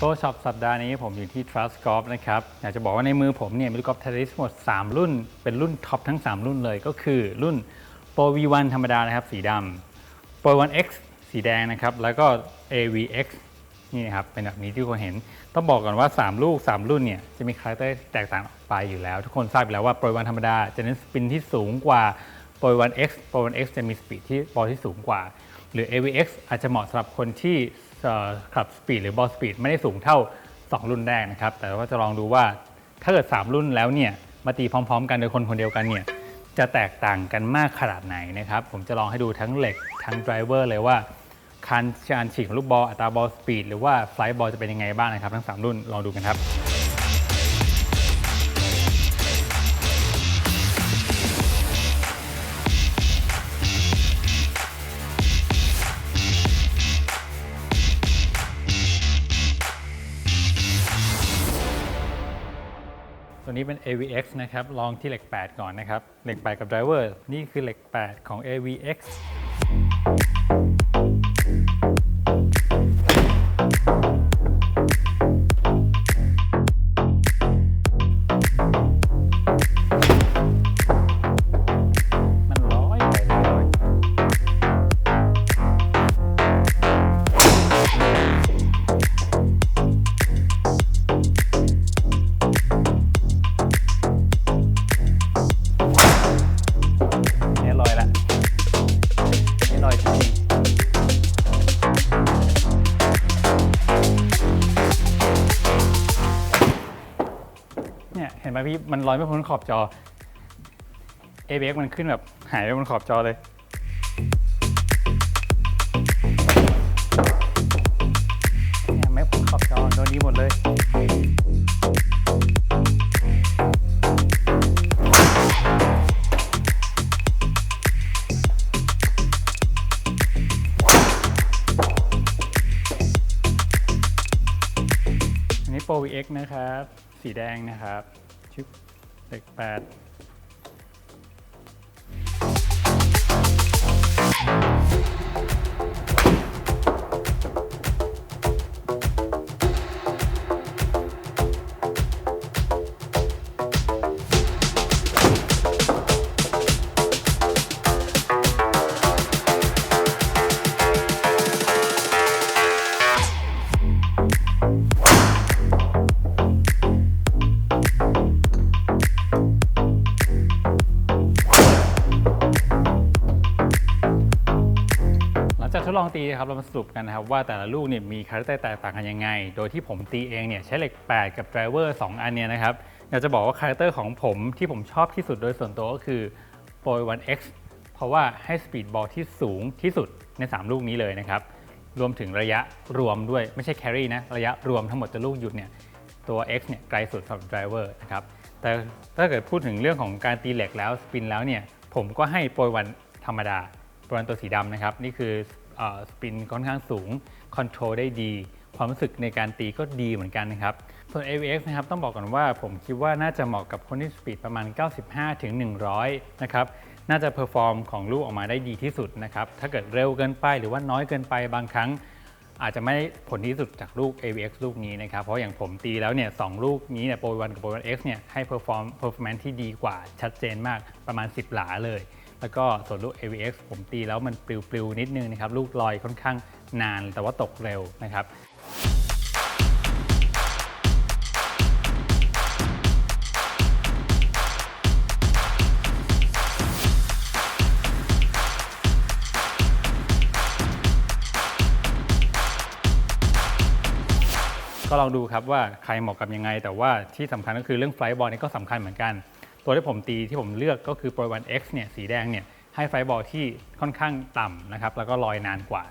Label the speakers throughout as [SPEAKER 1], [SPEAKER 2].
[SPEAKER 1] โต้ช็อปสัปดาห์นี้ผมอยู่ที่ Trust Golf นะครับ อยากจะบอกว่าในมือผมเนี่ยมีลูกกอล์ฟเทนนิสหมด 3 รุ่น เป็นรุ่นท็อปทั้ง 3 รุ่นเลย ก็คือรุ่น Pro V1 ธรรมดานะครับ สีดำ Pro 1 X สีแดงนะครับ แล้วก็ AVX นี่นะครับ เป็นแบบนี้ที่คนเห็น ต้องบอกก่อนว่า 3 ลูก 3 รุ่นเนี่ยจะมีคาแรคเตอร์แตกต่างออกไปอยู่แล้ว ทุกคนทราบอยู่แล้วว่า Pro 1ธรรมดาจะเน้นสปินที่สูงกว่า Pro 1 X Pro 1 X จะมีสปีดที่บอลที่สูงกว่า หรือ AVX อาจจะเหมาะสำหรับคนที่ คลับสปีดหรือบอลสปีดไม่ได้สูงเท่า 2 รุ่นแรกนะครับ แต่ว่าจะลองดูว่าถ้าเกิด 3 รุ่นแล้วเนี่ยมาตีพร้อม ๆ กันโดยคนคนเดียวกันเนี่ยจะแตกต่างกันมากขนาดไหนนะครับ ผมจะลองให้ดูทั้งเหล็กทั้งไดรเวอร์เลยว่าการการฉีกของลูกบอลอัตราบอลสปีดหรือว่าไฟล์บอลจะเป็นยังไงบ้างนะครับ ทั้ง 3 รุ่นลองดูกันครับ ตัวนี้เป็น AVX นะครับ ลองที่เหล็ก 8 ก่อนนะครับ เหล็ก 8 กับไดรเวอร์ นี่คือเหล็ก 8 ของ AVX ๆเนี่ยเห็นไหมพี่มันลอยไม่พ้นขอบจอ ABX มันขึ้นแบบหายไปบนขอบจอเลย เนี่ยไม่พ้นขอบจอโดนนี้หมดเลยอันนี้ Pro VX นะครับ สีแดงนะครับ ชิปเลขแปด ลองตีนะครับเรามาสรุปกันนะครับว่าแต่ละลูกเนี่ยมีคาแรคเตอร์แตกต่างกันยังไง โดยที่ผมตีเองเนี่ยใช้เหล็ก 8 กับไดรเวอร์ 2 อันเนี่ยนะครับอยากจะบอกว่าคาแรคเตอร์ของผมที่ผมชอบที่สุดโดยส่วนตัวก็คือ Pro 1X เพราะว่าให้สปีดบอลที่สูงที่สุดใน 3 ลูกนี้เลยนะครับ รวมถึงระยะรวมด้วยไม่ใช่แครี่นะ ระยะรวมทั้งหมดจะลูกหยุดเนี่ยตัว X เนี่ยไกลสุดสำหรับไดรเวอร์นะครับ แต่ถ้าเกิดพูดถึงเรื่องของการตีเหล็กแล้วสปินแล้วเนี่ยผมก็ให้โปรยวันธรรมดาโปรยวันตัวสีดำนะครับ นี่คือ สปินค่อนข้างสูงคอนโทรลได้ดี ความรู้สึกในการตีก็ดีเหมือนกันนะครับ ส่วน AVX นะครับต้องบอกก่อนว่าผมคิดว่าน่าจะเหมาะกับคนที่สปีดประมาณ 95ถึง100 นะครับน่าจะเพอร์ฟอร์มของลูกออกมาได้ดีที่สุดนะครับ ถ้าเกิดเร็วเกินไปหรือว่าน้อยเกินไปบางครั้ง อาจจะไม่ได้ผลที่สุดจากลูก AVX ลูกนี้นะครับ เพราะอย่างผมตีแล้วเนี่ยสองลูกนี้เนี่ยโปรวันกับโปรวัน X เนี่ยให้ perform performance ที่ดีกว่าชัดเจนมากประมาณ 10 หลาเลย แล้วก็ส่วนลูก AVX ผมตีแล้วมันปลิวๆนิดนึงนะครับ ลูกลอยค่อนข้างนานแต่ว่าตกเร็วนะครับก็ลองดูครับว่าใครเหมาะกับยังไง แต่ว่าที่สำคัญก็คือเรื่องไฟบอลนี่ก็สำคัญเหมือนกัน ตัวที่ผมตีที่ผมเลือกก็คือ Pro One X เนี่ยสีแดงเนี่ยให้ไฟบอลที่ค่อนข้างต่ำนะครับแล้วก็ลอยนานกว่า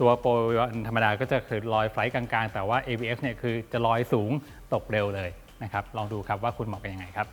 [SPEAKER 1] ตัว Pro One ธรรมดาก็จะคือลอยไฟกลางๆ แต่ว่า ABX เนี่ยคือจะลอยสูงตกเร็วเลยนะครับลองดูครับว่าคุณเหมาะกันยังไงครับ